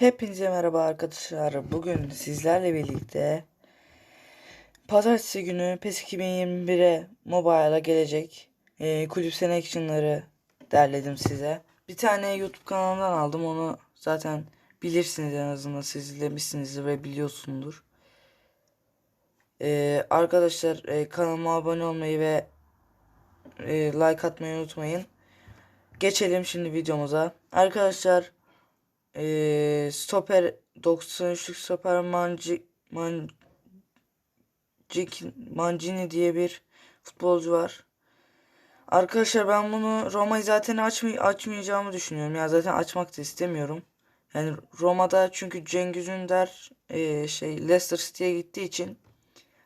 Hepinize merhaba arkadaşlar. Bugün sizlerle birlikte Pazartesi günü PES 2021'e mobile'a gelecek e, kulüp action'ları derledim size. Bir tane YouTube kanalından aldım. Onu zaten bilirsiniz en azından siz izlemişsinizdir ve biliyorsundur. E, arkadaşlar e, kanalıma abone olmayı ve e, like atmayı unutmayın. Geçelim şimdi videomuza. Arkadaşlar ee, stoper 93'lük stoper Manci, Mancik, Mancini diye bir futbolcu var. Arkadaşlar ben bunu Roma'yı zaten açmay açmayacağımı düşünüyorum. Ya zaten açmak da istemiyorum. Yani Roma'da çünkü Cengiz Ünder e, şey Leicester City'ye gittiği için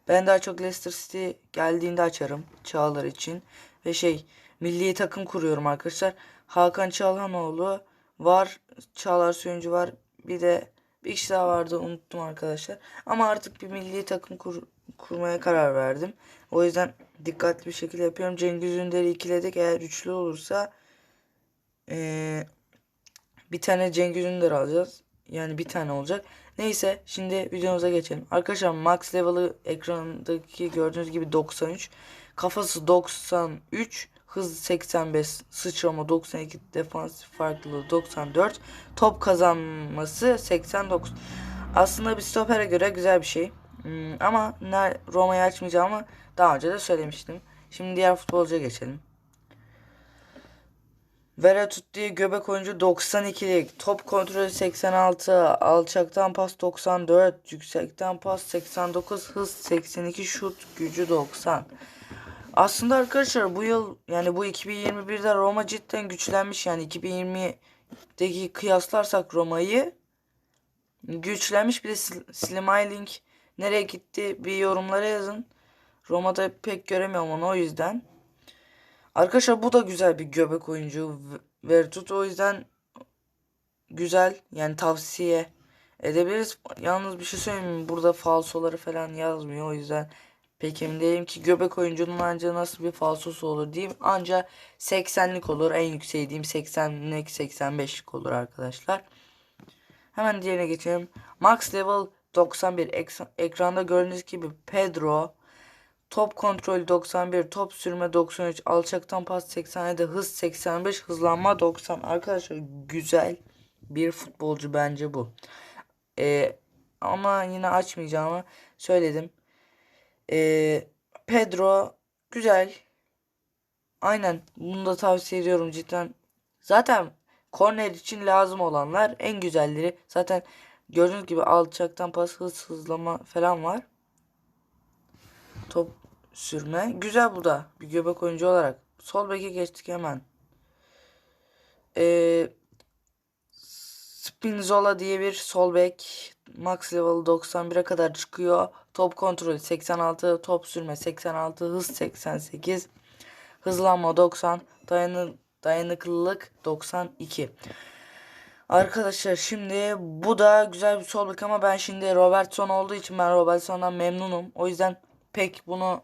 ben daha çok Leicester City geldiğinde açarım Çağlar için ve şey milli takım kuruyorum arkadaşlar. Hakan Çalhanoğlu var. Çağlar Söyüncü var. Bir de bir kişi daha vardı unuttum arkadaşlar. Ama artık bir milli takım kur, kurmaya karar verdim. O yüzden dikkatli bir şekilde yapıyorum. Cengiz Ünder'i ikiledik. Eğer üçlü olursa ee, bir tane Cengiz Ünder alacağız. Yani bir tane olacak. Neyse şimdi videomuza geçelim. Arkadaşlar max level'ı ekrandaki gördüğünüz gibi 93. Kafası 93. Hız 85, sıçrama 92, defansif farklılığı 94, top kazanması 89. Aslında bir stopere göre güzel bir şey. Hmm, ama Roma'yı açmayacağımı daha önce de söylemiştim. Şimdi diğer futbolcuya geçelim. Diye göbek oyuncu 92'lik. Top kontrolü 86. Alçaktan pas 94. Yüksekten pas 89. Hız 82. Şut gücü 90. Aslında arkadaşlar bu yıl yani bu 2021'de Roma cidden güçlenmiş yani 2020'deki kıyaslarsak Roma'yı güçlenmiş bir de Slimailing nereye gitti bir yorumlara yazın. Roma'da pek göremiyorum onu o yüzden. Arkadaşlar bu da güzel bir göbek oyuncu. Vertut o yüzden güzel yani tavsiye edebiliriz. Yalnız bir şey söyleyeyim? Burada falsoları falan yazmıyor o yüzden pek emin ki göbek oyuncunun anca nasıl bir falsosu olur diyeyim. Anca 80'lik olur. En yükseği diyeyim 80'lik 85'lik olur arkadaşlar. Hemen diğerine geçelim. Max level 91 ekranda gördüğünüz gibi Pedro Top kontrol 91, top sürme 93, alçaktan pas 87, hız 85, hızlanma 90. Arkadaşlar güzel bir futbolcu bence bu. Ee, ama yine açmayacağımı söyledim. Ee, Pedro güzel. Aynen bunu da tavsiye ediyorum cidden. Zaten korner için lazım olanlar en güzelleri. Zaten gördüğünüz gibi alçaktan pas hız hızlama falan var. Top sürme. Güzel bu da bir göbek oyuncu olarak. Sol beke geçtik hemen. Ee, Spinzola diye bir sol bek. Max level 91'e kadar çıkıyor. Top kontrolü 86, top sürme 86, hız 88, hızlanma 90, dayanı, dayanıklılık 92. Arkadaşlar şimdi bu da güzel bir sol bek ama ben şimdi Robertson olduğu için ben Robertson'dan memnunum. O yüzden pek bunu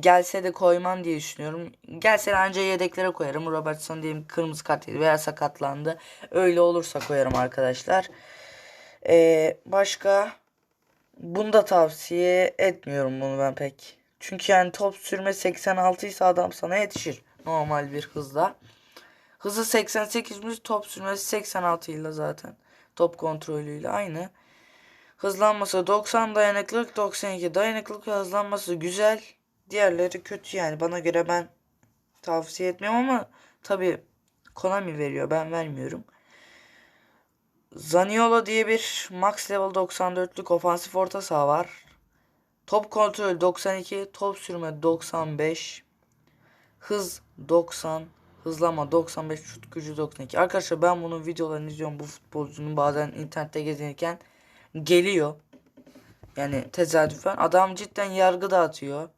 gelse de koymam diye düşünüyorum. Gelse de anca yedeklere koyarım. Robertson diyelim kırmızı kart yedi veya sakatlandı. Öyle olursa koyarım arkadaşlar. Ee, başka bunu da tavsiye etmiyorum bunu ben pek. Çünkü yani top sürme 86 ise adam sana yetişir. Normal bir hızla. Hızı 88'miş top sürmesi 86 ile zaten. Top kontrolüyle aynı. Hızlanması 90 dayanıklılık 92 dayanıklılık hızlanması güzel. Diğerleri kötü yani bana göre ben tavsiye etmiyorum ama tabi Konami veriyor ben vermiyorum. Zaniolo diye bir max level 94'lük ofansif orta saha var. Top kontrol 92, top sürme 95, hız 90, hızlama 95, şut gücü 92. Arkadaşlar ben bunun videolarını izliyorum bu futbolcunun bazen internette gezinirken geliyor. Yani tesadüfen adam cidden yargı dağıtıyor.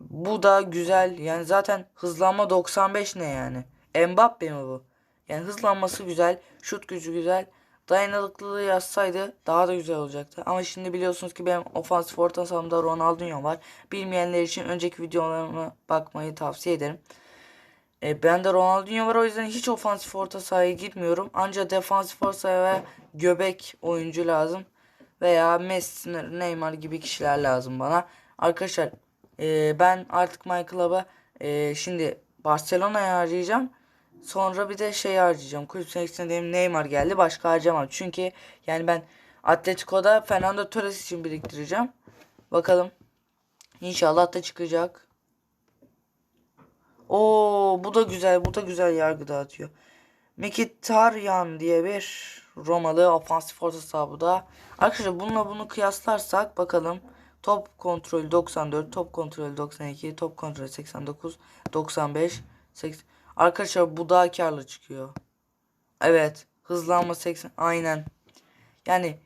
Bu da güzel. Yani zaten hızlanma 95 ne yani? Mbappe mi bu? Yani hızlanması güzel. Şut gücü güzel. Dayanıklılığı yazsaydı daha da güzel olacaktı. Ama şimdi biliyorsunuz ki benim ofansif orta sahamda Ronaldinho var. Bilmeyenler için önceki videolarıma bakmayı tavsiye ederim. E, ben de Ronaldinho var o yüzden hiç ofansif orta sahaya girmiyorum. Ancak defansif orta sahaya göbek oyuncu lazım. Veya Messi, Neymar gibi kişiler lazım bana. Arkadaşlar e, ben artık My Club'a e, şimdi Barcelona'ya harcayacağım. Sonra bir de şey harcayacağım. Kulüp seçtiğinde benim Neymar geldi. Başka harcamam. Çünkü yani ben Atletico'da Fernando Torres için biriktireceğim. Bakalım. İnşallah da çıkacak. Oo bu da güzel. Bu da güzel yargı dağıtıyor. Mkhitaryan diye bir Romalı ofansif orta saha bu da. Arkadaşlar bununla bunu kıyaslarsak bakalım. Top kontrolü 94, top kontrolü 92, top kontrolü 89, 95, 80. Arkadaşlar bu daha karlı çıkıyor. Evet. Hızlanma 80. Aynen. Yani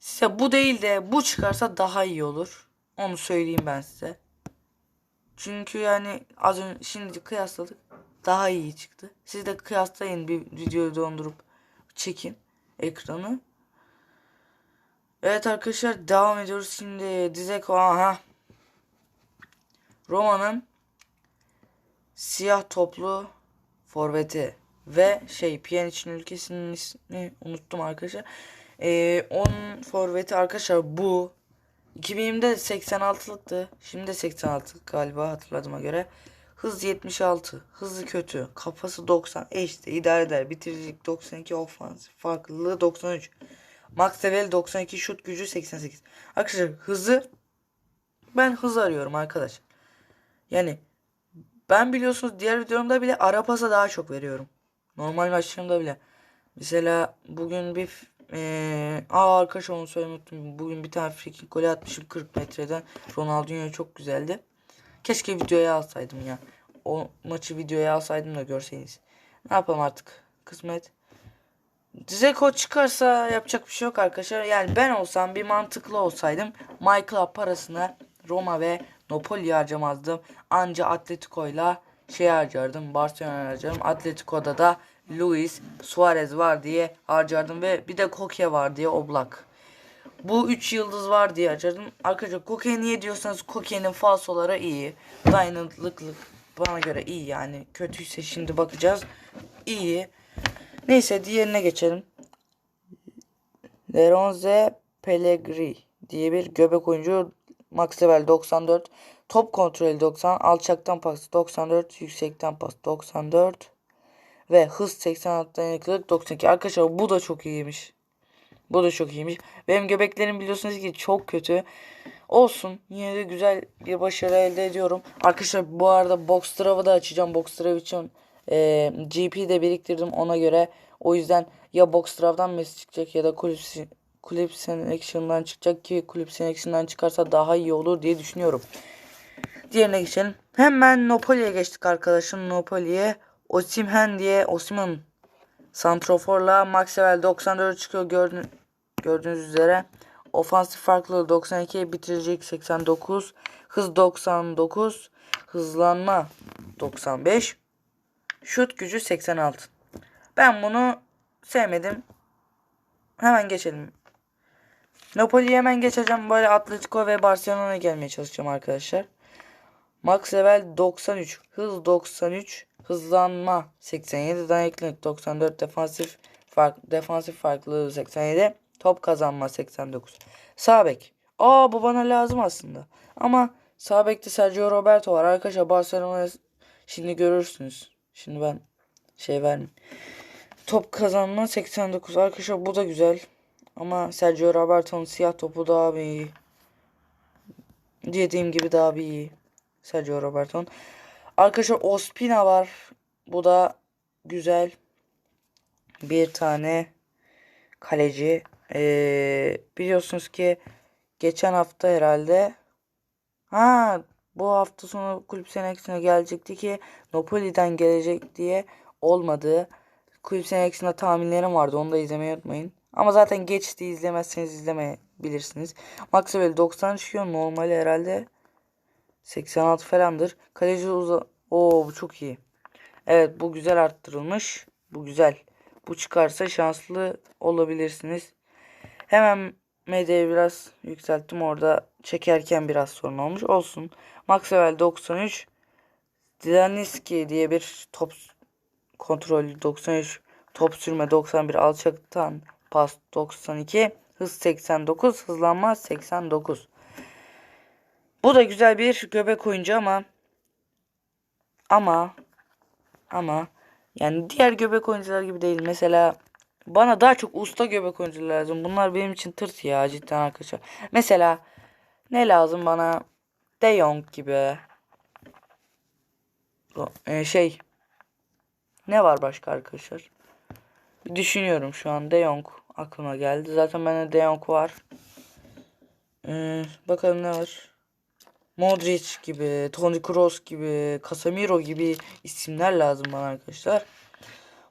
size bu değil de bu çıkarsa daha iyi olur. Onu söyleyeyim ben size. Çünkü yani az önce şimdi kıyasladık. Daha iyi çıktı. Siz de kıyaslayın bir videoyu dondurup çekin ekranı. Evet arkadaşlar devam ediyoruz şimdi Dzeko aha. Roma'nın siyah toplu forveti ve şey Pjanic'in ülkesinin ismini unuttum arkadaşlar. Ee, onun forveti arkadaşlar bu 2020'de 86'lıktı. Şimdi de 86 galiba hatırladığıma göre. Hız 76. Hızı kötü. Kafası 90. E işte idare eder. Bitiricilik 92. Ofans. Farklılığı 93. Max level 92. Şut gücü 88. Arkadaşlar hızı ben hız arıyorum arkadaş. Yani ben biliyorsunuz diğer videomda bile ara pasa daha çok veriyorum. Normal maçlarımda bile. Mesela bugün bir ee, aa arkadaş onu söylemeyi. Bugün bir tane free kick golü atmışım 40 metreden. Ronaldinho çok güzeldi. Keşke videoya alsaydım ya. O maçı videoya alsaydım da görseniz. Ne yapalım artık. Kısmet. Dzeko çıkarsa yapacak bir şey yok arkadaşlar. Yani ben olsam bir mantıklı olsaydım Michael parasını Roma ve Napoli harcamazdım. Anca Atletico'yla şey harcardım. Barcelona harcardım. Atletico'da da Luis Suarez var diye harcardım ve bir de Koke var diye Oblak. Bu 3 yıldız var diye harcardım. Arkadaşlar Koke niye diyorsanız Koke'nin falsoları iyi. Dayanıklılık bana göre iyi yani. Kötüyse şimdi bakacağız. İyi. Neyse diğerine geçelim. Leronze Pellegrini diye bir göbek oyuncu. Max level 94. Top kontrolü 90. Alçaktan pas 94. Yüksekten pas 94. Ve hız 86 dayanıklılık 92. Arkadaşlar bu da çok iyiymiş. Bu da çok iyiymiş. Benim göbeklerim biliyorsunuz ki çok kötü. Olsun. Yine de güzel bir başarı elde ediyorum. Arkadaşlar bu arada Box Trav'ı da açacağım. Box Trav için e, GP de biriktirdim ona göre. O yüzden ya Box Trav'dan Messi çıkacak ya da kulüp kulüp Selection'dan çıkacak ki kulüp Selection'dan çıkarsa daha iyi olur diye düşünüyorum. Diğerine geçelim. Hemen Napoli'ye geçtik arkadaşım. Napoli'ye Osimhen diye Osimhen Santrofor'la Max level 94 çıkıyor gördün, gördüğünüz üzere. Ofansif farklılığı 92 bitirecek 89. Hız 99. Hızlanma 95. Şut gücü 86. Ben bunu sevmedim. Hemen geçelim. Napoli'yi hemen geçeceğim. Böyle Atletico ve Barcelona'ya gelmeye çalışacağım arkadaşlar. Max level 93. Hız 93. Hızlanma 87. Dayanıklılık 94. Defansif fark, defansif farklılığı 87. Top kazanma 89. Sağ bek. Aa bu bana lazım aslında. Ama sağ bekte Sergio Roberto var. Arkadaşlar Barcelona şimdi görürsünüz. Şimdi ben şey vermeyeyim. Top kazanma 89. Arkadaşlar bu da güzel. Ama Sergio Roberto'nun siyah topu daha bir iyi. Dediğim gibi daha bir iyi. Sergio Roberto'nun. Arkadaşlar Ospina var. Bu da güzel. Bir tane kaleci. Ee, biliyorsunuz ki geçen hafta herhalde ha bu hafta sonu kulüp seneksine gelecekti ki Napoli'den gelecek diye olmadı. Kulüp seneksinde tahminlerim vardı. Onu da izlemeyi unutmayın. Ama zaten geçti izlemezseniz izlemeyebilirsiniz. Max level 90 çıkıyor. Normali herhalde 86 falandır. Kaleci uza... Oo bu çok iyi. Evet bu güzel arttırılmış. Bu güzel. Bu çıkarsa şanslı olabilirsiniz. Hemen medyayı biraz yükselttim. Orada çekerken biraz sorun olmuş. Olsun. Max level 93. Dilaniski diye bir top kontrolü 93, top sürme 91, alçaktan pas 92, hız 89, hızlanma 89. Bu da güzel bir göbek oyuncu ama ama ama yani diğer göbek oyuncular gibi değil. Mesela bana daha çok usta göbek oyuncuları lazım. Bunlar benim için tırt ya cidden arkadaşlar. Mesela ne lazım bana? De Jong gibi. E, şey. Ne var başka arkadaşlar? Düşünüyorum şu an. De Jong aklıma geldi. Zaten bende De Jong var. Ee, bakalım ne var? Modric gibi, Toni Kroos gibi, Casemiro gibi isimler lazım bana arkadaşlar.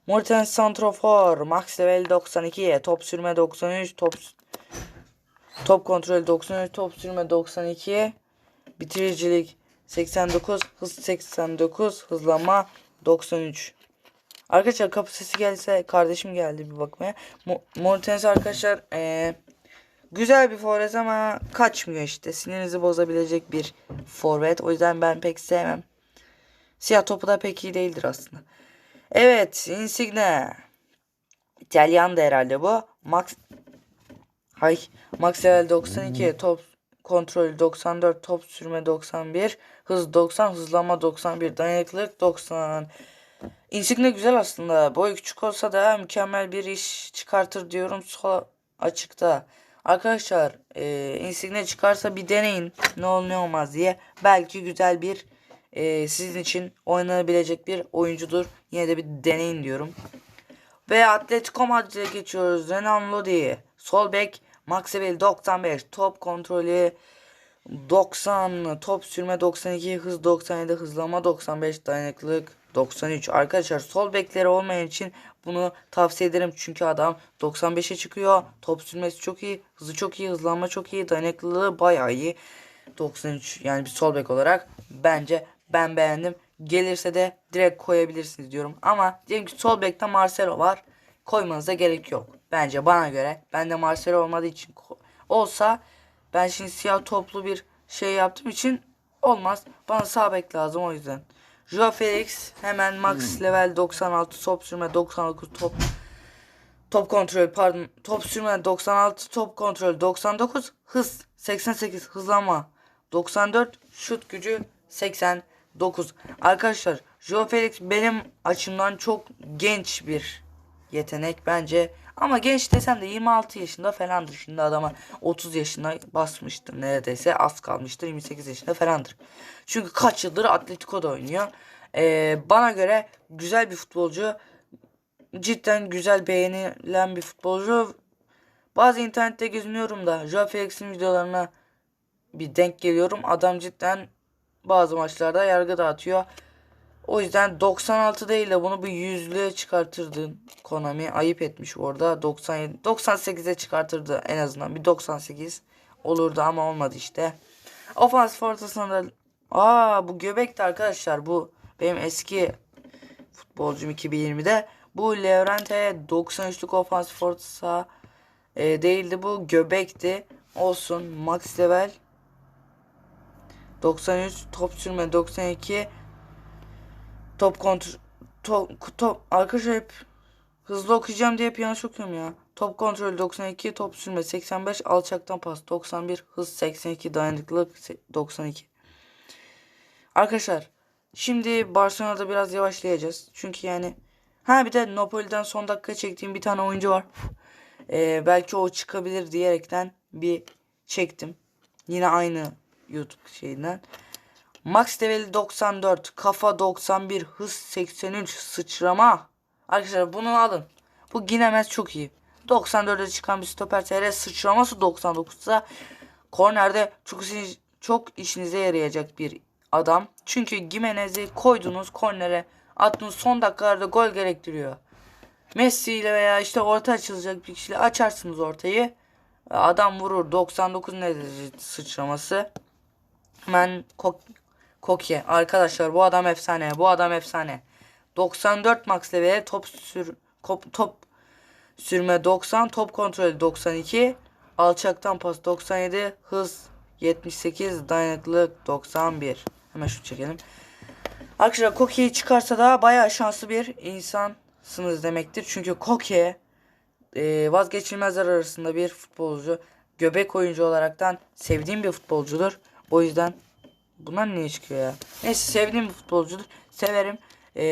Morten Santrofor, Max Level 92, top sürme 93, top top kontrol 93, top sürme 92, bitiricilik 89, hız 89, hızlanma 93. Arkadaşlar kapı sesi gelse kardeşim geldi bir bakmaya. Mo Mortens arkadaşlar eee Güzel bir forvet ama kaçmıyor işte. Sinirinizi bozabilecek bir forvet. O yüzden ben pek sevmem. Siyah topu da pek iyi değildir aslında. Evet, Insigne. İtalyan da herhalde bu. Max Hay, Max level 92, top kontrolü 94, top sürme 91, hız 90, hızlanma 91, dayanıklılık 90. Insigne güzel aslında. Boy küçük olsa da mükemmel bir iş çıkartır diyorum sol açıkta. Arkadaşlar e, Insigne çıkarsa bir deneyin. Ne olur ne olmaz diye. Belki güzel bir e, sizin için oynanabilecek bir oyuncudur. Yine de bir deneyin diyorum. Ve Atletico Madrid'e geçiyoruz. Renan Lodi. Sol bek Maxwell 95. Top kontrolü 90. Top sürme 92. Hız 97. Hızlama 95. Dayanıklılık 93. Arkadaşlar sol bekleri olmayan için bunu tavsiye ederim. Çünkü adam 95'e çıkıyor. Top sürmesi çok iyi. Hızı çok iyi. Hızlanma çok iyi. Dayanıklılığı bayağı iyi. 93 yani bir sol bek olarak bence ben beğendim. Gelirse de direkt koyabilirsiniz diyorum. Ama diyelim ki sol bekte Marcelo var. Koymanıza gerek yok. Bence bana göre. Ben de Marcelo olmadığı için olsa ben şimdi siyah toplu bir şey yaptığım için olmaz. Bana sağ bek lazım o yüzden. Joao Felix hemen max level 96 top sürme 99 top top kontrol pardon top sürme 96 top kontrol 99 hız 88 hızlanma 94 şut gücü 89 arkadaşlar Joao Felix benim açımdan çok genç bir yetenek. Bence ama genç desem de 26 yaşında falandır şimdi adama 30 yaşına basmıştır neredeyse az kalmıştır 28 yaşında falandır çünkü kaç yıldır Atletico'da oynuyor Ee, bana göre güzel bir futbolcu cidden güzel beğenilen bir futbolcu. Bazı internette geziniyorum da Joao Felix'in videolarına bir denk geliyorum. Adam cidden bazı maçlarda yargı dağıtıyor. O yüzden 96 değil de bunu bir yüzlüğe çıkartırdı Konami. Ayıp etmiş orada. 97 98'e çıkartırdı en azından. Bir 98 olurdu ama olmadı işte. Ofansif ortasında da Aa bu göbekti arkadaşlar. Bu benim eski futbolcum 2020'de. Bu Levrente 93'lük ofansif orta saha e, değildi bu göbekti. Olsun max level 93 top sürme 92 top kontrol top, top arkadaşlar hep hızlı okuyacağım diye hep yanlış okuyorum ya. Top kontrol 92 top sürme 85 alçaktan pas 91 hız 82 dayanıklılık 92 Arkadaşlar şimdi Barcelona'da biraz yavaşlayacağız. Çünkü yani ha bir de Napoli'den son dakika çektiğim bir tane oyuncu var. Ee, belki o çıkabilir diyerekten bir çektim. Yine aynı YouTube şeyinden. Max level 94, kafa 91, hız 83, sıçrama. Arkadaşlar bunu alın. Bu Ginemez çok iyi. 94'e çıkan bir stoper TR sıçraması 99'sa kornerde çok çok işinize yarayacak bir adam. Çünkü Gimenez'i koydunuz kornere attınız son dakikalarda gol gerektiriyor. Messi ile veya işte orta açılacak bir kişiyle açarsınız ortayı. Adam vurur 99 nedir sıçraması. Hemen Kok Koke. Arkadaşlar bu adam efsane. Bu adam efsane. 94 max level top sür kop- top sürme 90, top kontrolü 92, alçaktan pas 97, hız 78, dayanıklılık 91. Hemen şu çekelim. Arkadaşlar Koke'yi çıkarsa da bayağı şanslı bir insansınız demektir. Çünkü Koke e, vazgeçilmezler arasında bir futbolcu. Göbek oyuncu olaraktan sevdiğim bir futbolcudur. O yüzden bunlar niye çıkıyor ya? Neyse sevdiğim futbolcudur. Severim. E,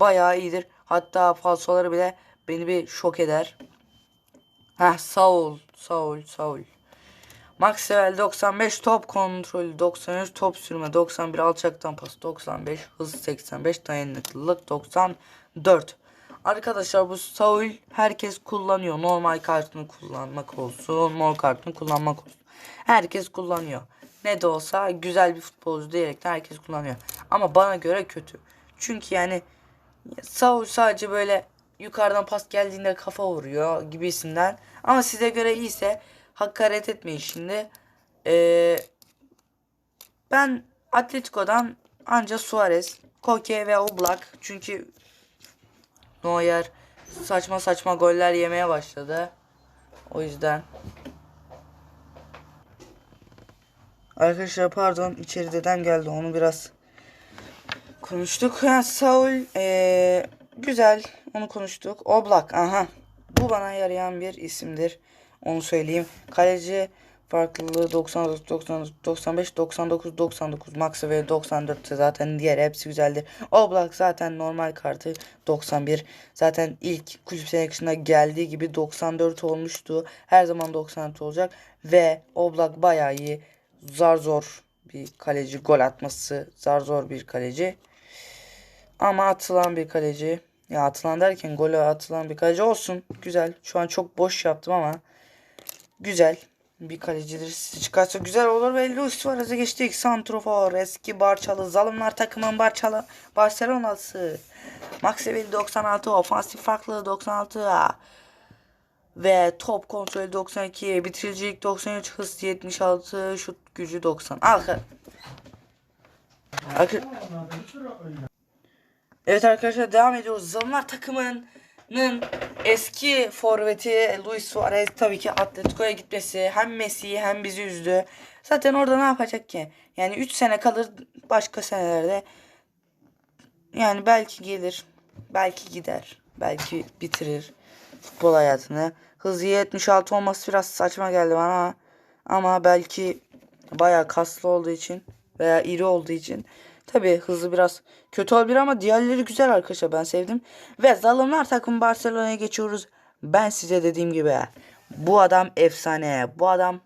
bayağı iyidir. Hatta falsoları bile beni bir şok eder. Heh Saul. Saul. Saul. Maxwell 95 top kontrolü 93 top sürme 91 alçaktan pas 95 hız 85 dayanıklılık 94 Arkadaşlar bu Saul herkes kullanıyor normal kartını kullanmak olsun mor kartını kullanmak olsun herkes kullanıyor ne de olsa güzel bir futbolcu diyerekten herkes kullanıyor ama bana göre kötü çünkü yani Saul sadece böyle yukarıdan pas geldiğinde kafa vuruyor gibisinden ama size göre iyiyse hakaret etmeyin şimdi. Ee, ben Atletico'dan anca Suarez, Koke ve Oblak çünkü Neuer saçma saçma goller yemeye başladı. O yüzden Arkadaşlar pardon içerideden geldi onu biraz konuştuk. Ha, Saul ee, güzel onu konuştuk. Oblak aha bu bana yarayan bir isimdir. Onu söyleyeyim. Kaleci farklılığı 99, 99, 95, 99, 99. Max ve 94 zaten diğer hepsi güzeldir. Oblak zaten normal kartı 91. Zaten ilk kulüp seleksiyonuna geldiği gibi 94 olmuştu. Her zaman 94 olacak. Ve Oblak bayağı iyi. Zar zor bir kaleci. Gol atması zar zor bir kaleci. Ama atılan bir kaleci. Ya atılan derken golü atılan bir kaleci olsun. Güzel. Şu an çok boş yaptım ama güzel bir kalecidir. Çıkarsa güzel olur ve Luis Suarez'e geçtik. Santrofor, eski Barçalı, zalimler takımın Barçalı, Barcelona'sı. Maxwell 96, ofansif farklılığı 96. Ve top kontrolü 92, bitiricilik 93, hız 76, şut gücü 90. Arka. Evet arkadaşlar devam ediyoruz. Zalimler takımının eski forveti Luis Suarez tabii ki Atletico'ya gitmesi hem Messi'yi hem bizi üzdü. Zaten orada ne yapacak ki? Yani 3 sene kalır başka senelerde. Yani belki gelir, belki gider, belki bitirir futbol hayatını. Hızı 76 olması biraz saçma geldi bana ama belki bayağı kaslı olduğu için veya iri olduğu için Tabi hızı biraz kötü olabilir ama diğerleri güzel arkadaşlar ben sevdim. Ve zalimler takım Barcelona'ya geçiyoruz. Ben size dediğim gibi bu adam efsane. Bu adam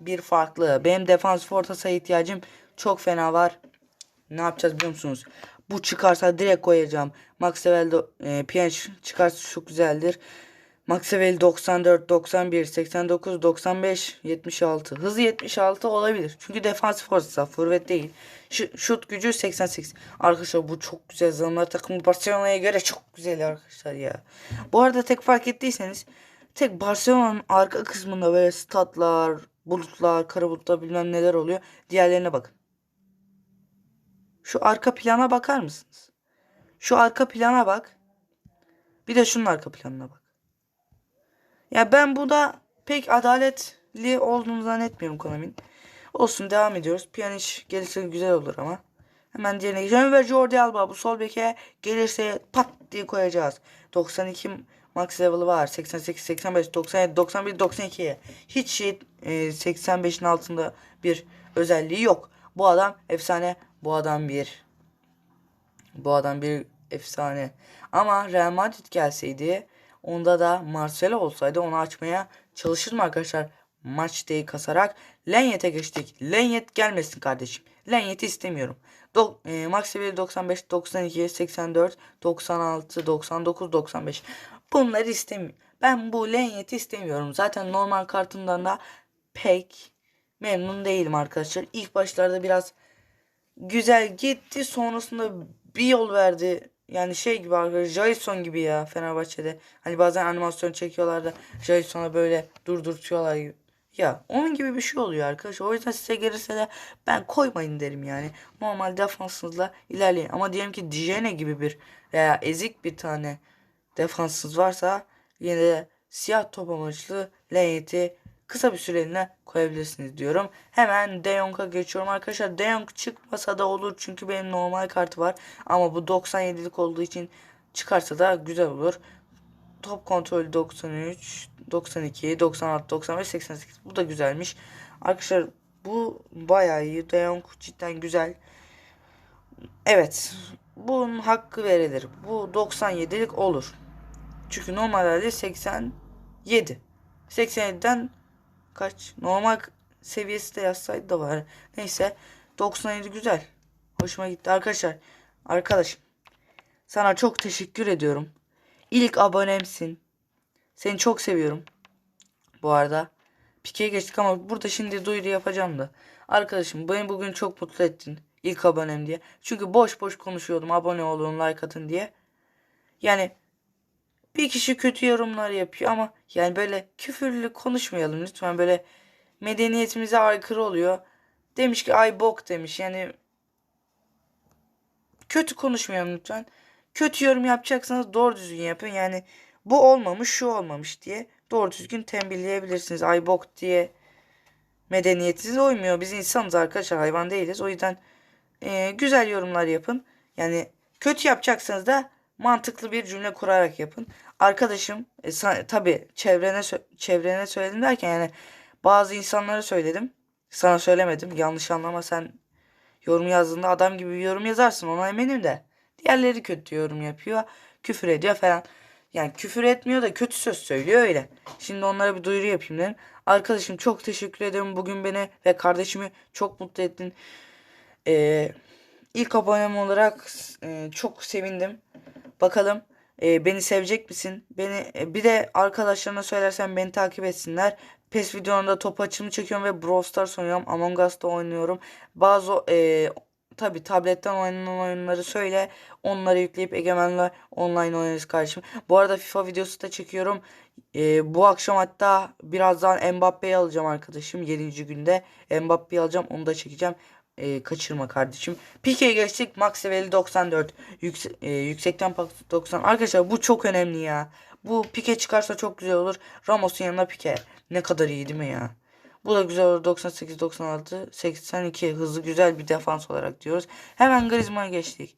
bir farklı. Benim defans orta ihtiyacım çok fena var. Ne yapacağız biliyor musunuz? Bu çıkarsa direkt koyacağım. Maxwell e, Pjanic çıkarsa çok güzeldir. Maxwell 94, 91, 89, 95, 76. Hızı 76 olabilir. Çünkü defansif orta forvet değil. Ş şut gücü 88. Arkadaşlar bu çok güzel. Zamanlar takımı Barcelona'ya göre çok güzel arkadaşlar ya. Bu arada tek fark ettiyseniz tek Barcelona'nın arka kısmında böyle statlar, bulutlar, kara bulutlar bilmem neler oluyor. Diğerlerine bakın. Şu arka plana bakar mısınız? Şu arka plana bak. Bir de şunun arka planına bak. Ya ben bu da pek adaletli olduğunu zannetmiyorum Konami'nin. Olsun devam ediyoruz. Piyaniş gelirse güzel olur ama. Hemen diğerine geçelim ve Jordi Alba bu sol beke gelirse pat diye koyacağız. 92 max level var. 88, 85, 97, 91, 92. Hiç şey e, 85'in altında bir özelliği yok. Bu adam efsane. Bu adam bir. Bu adam bir efsane. Ama Real Madrid gelseydi Onda da Marcelo olsaydı onu açmaya çalışırım arkadaşlar. Maç değil kasarak Lenyet'e geçtik. Lenyet gelmesin kardeşim. Lenyet'i istemiyorum. Do e, max seviye 95, 92, 84, 96, 99, 95. Bunları istemiyorum. Ben bu Lenyet'i istemiyorum. Zaten normal kartımdan da pek memnun değilim arkadaşlar. İlk başlarda biraz güzel gitti. Sonrasında bir yol verdi. Yani şey gibi arkadaşlar Jason gibi ya Fenerbahçe'de. Hani bazen animasyon çekiyorlar da Jason'a böyle durdurtuyorlar gibi. Ya onun gibi bir şey oluyor arkadaşlar. O yüzden size gelirse de ben koymayın derim yani. Normal defansınızla ilerleyin. Ama diyelim ki Dijene gibi bir veya ezik bir tane defansınız varsa yine de siyah top amaçlı Lenyet'i kısa bir süreliğine koyabilirsiniz diyorum. Hemen De geçiyorum arkadaşlar. De çıkmasa da olur çünkü benim normal kartı var. Ama bu 97'lik olduğu için çıkarsa da güzel olur. Top kontrolü 93, 92, 96, 95, 88. Bu da güzelmiş. Arkadaşlar bu bayağı iyi. De cidden güzel. Evet. Bunun hakkı verilir. Bu 97'lik olur. Çünkü normalde 87. 87'den kaç? Normal seviyesi de yazsaydı da var. Neyse. 97 güzel. Hoşuma gitti. Arkadaşlar. Arkadaşım. Sana çok teşekkür ediyorum. İlk abonemsin. Seni çok seviyorum. Bu arada. Pike'ye geçtik ama burada şimdi duyuru yapacağım da. Arkadaşım beni bugün çok mutlu ettin. İlk abonem diye. Çünkü boş boş konuşuyordum abone olun like atın diye. Yani bir kişi kötü yorumlar yapıyor ama yani böyle küfürlü konuşmayalım lütfen böyle medeniyetimize aykırı oluyor. Demiş ki ay bok demiş yani kötü konuşmayalım lütfen. Kötü yorum yapacaksanız doğru düzgün yapın yani bu olmamış şu olmamış diye doğru düzgün tembihleyebilirsiniz. Ay bok diye medeniyetinize uymuyor. Biz insanız arkadaşlar hayvan değiliz. O yüzden e, güzel yorumlar yapın. Yani kötü yapacaksanız da mantıklı bir cümle kurarak yapın. Arkadaşım e, sa- tabii çevrene çevrene söyledim derken yani bazı insanlara söyledim. Sana söylemedim. Yanlış anlama sen yorum yazdığında adam gibi bir yorum yazarsın ona eminim de. Diğerleri kötü yorum yapıyor. Küfür ediyor falan. Yani küfür etmiyor da kötü söz söylüyor öyle. Şimdi onlara bir duyuru yapayım dedim. Arkadaşım çok teşekkür ederim. Bugün beni ve kardeşimi çok mutlu ettin. Ee, ilk abonem olarak e, çok sevindim. Bakalım e, beni sevecek misin? Beni e, bir de arkadaşlarına söylersen beni takip etsinler. PES videolarında top açımı çekiyorum ve Brawl Stars oynuyorum. Among Us'ta oynuyorum. Bazı e, tabi tabletten oynanan oyunları söyle. Onları yükleyip Egemen'le online oynarız kardeşim. Bu arada FIFA videosu da çekiyorum. E, bu akşam hatta birazdan Mbappe'yi alacağım arkadaşım. 7. günde Mbappe'yi alacağım. Onu da çekeceğim. E, kaçırma kardeşim. Pike'ye geçtik. Max Level'i 94. Yükse e, yüksekten pak 90. Arkadaşlar bu çok önemli ya. Bu Pike çıkarsa çok güzel olur. Ramos'un yanına Pike. Ne kadar iyi değil mi ya? Bu da güzel olur. 98, 96, 82. Hızlı güzel bir defans olarak diyoruz. Hemen Griezmann'a geçtik.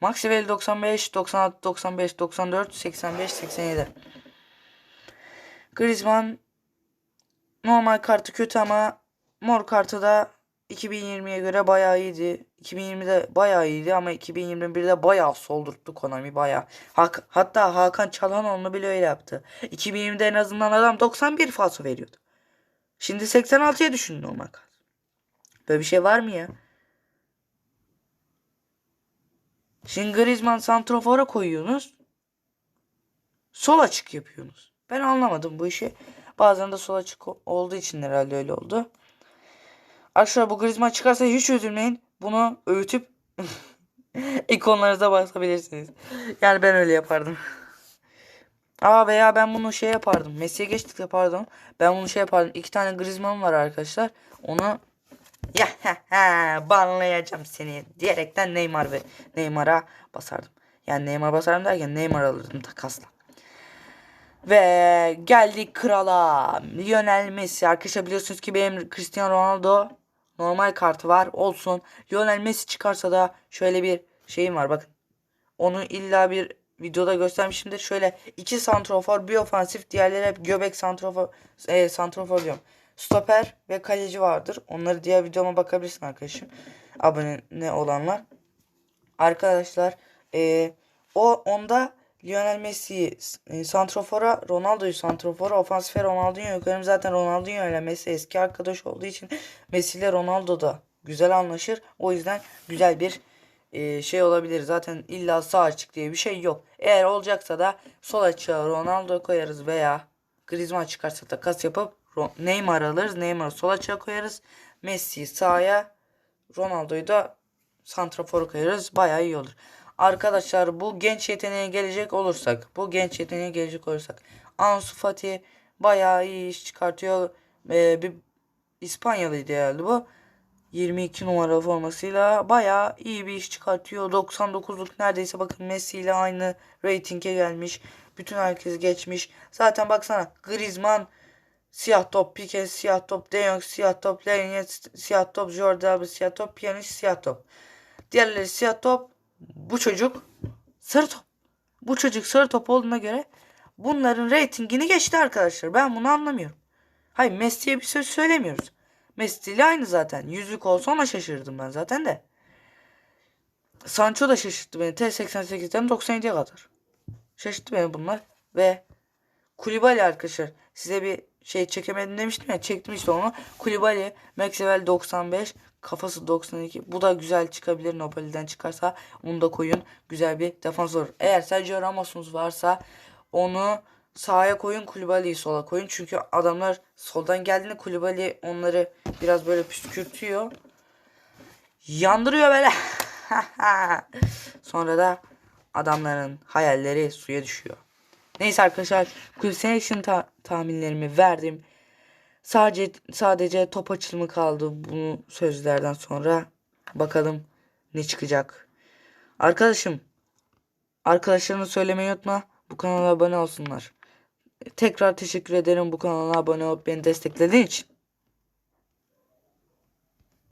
Max Level 95, 96, 95, 94, 85, 87. Griezmann normal kartı kötü ama mor kartı da 2020'ye göre bayağı iyiydi. 2020'de bayağı iyiydi ama 2021'de bayağı soldurttu Konami bayağı. Hak, hatta Hakan Çalhanoğlu bile öyle yaptı. 2020'de en azından adam 91 falso veriyordu. Şimdi 86'ya düşün normal kart. Böyle bir şey var mı ya? Şimdi Griezmann Santrofor'a koyuyorsunuz. Sol açık yapıyorsunuz. Ben anlamadım bu işi. Bazen de sol açık olduğu için herhalde öyle oldu. Arkadaşlar bu Griezmann çıkarsa hiç üzülmeyin. Bunu öğütüp ikonlarınıza basabilirsiniz. Yani ben öyle yapardım. Aa veya ben bunu şey yapardım. Messi'ye geçtik de pardon. Ben bunu şey yapardım. İki tane Griezmann var arkadaşlar. Onu ya banlayacağım seni diyerekten Neymar ve Neymar'a basardım. Yani Neymar basardım derken Neymar alırdım takasla. Ve geldik krala. Lionel Messi. Arkadaşlar biliyorsunuz ki benim Cristiano Ronaldo normal kartı var. Olsun. Lionel Messi çıkarsa da şöyle bir şeyim var bakın. Onu illa bir videoda göstermişimdir. Şöyle iki santrofor, bir ofansif, diğerleri hep göbek santrofor, e, santrofor diyorum. Stoper ve kaleci vardır. Onları diğer videoma bakabilirsin arkadaşım. Abone olanlar. Arkadaşlar e, o onda Lionel Messi'yi e, santrofora, Ronaldo'yu santrofora, ofansife Ronaldinho'yu yukarım. Zaten Ronaldinho ile Messi eski arkadaş olduğu için Messi ile Ronaldo da güzel anlaşır. O yüzden güzel bir e, şey olabilir. Zaten illa sağ açık diye bir şey yok. Eğer olacaksa da sol açığa Ronaldo koyarız veya Griezmann çıkarsa takas yapıp Ro- Neymar alırız. Neymar'ı sol açığa koyarız. Messi'yi sağa, Ronaldo'yu da santrafora koyarız. Bayağı iyi olur. Arkadaşlar bu genç yeteneğe gelecek olursak, bu genç yeteneğe gelecek olursak Ansu Fati bayağı iyi iş çıkartıyor. Ee, bir İspanyalıydı herhalde bu. 22 numara formasıyla bayağı iyi bir iş çıkartıyor. 99'luk neredeyse bakın Messi ile aynı reytinge gelmiş. Bütün herkes geçmiş. Zaten baksana Griezmann Siyah top Pique, siyah top De Jong, siyah top Lenier, siyah top Jordi Alba, siyah top Pjanic, siyah top. Diğerleri siyah top. Bu çocuk sarı top. Bu çocuk sarı top olduğuna göre bunların reytingini geçti arkadaşlar. Ben bunu anlamıyorum. Hayır Messi'ye bir söz söylemiyoruz. Messi ile aynı zaten. Yüzlük olsa ona şaşırdım ben zaten de. Sancho da şaşırttı beni. T88'den 97'ye kadar. Şaşırttı beni bunlar. Ve Kulibali arkadaşlar. Size bir şey çekemedim demiştim ya. Çektim işte onu. Kulibali, Maxwell 95, kafası 92. Bu da güzel çıkabilir. Napoli'den çıkarsa onu da koyun. Güzel bir defans olur. Eğer Sergio Ramos'unuz varsa onu sağa koyun. Kulibali'yi sola koyun. Çünkü adamlar soldan geldiğinde Kulibali onları biraz böyle püskürtüyor. Yandırıyor böyle. Sonra da adamların hayalleri suya düşüyor. Neyse arkadaşlar Kulüsenation ta- tahminlerimi verdim. Sadece sadece top açılımı kaldı bu sözlerden sonra. Bakalım ne çıkacak. Arkadaşım arkadaşlarına söylemeyi unutma. Bu kanala abone olsunlar. Tekrar teşekkür ederim bu kanala abone olup beni desteklediğin için.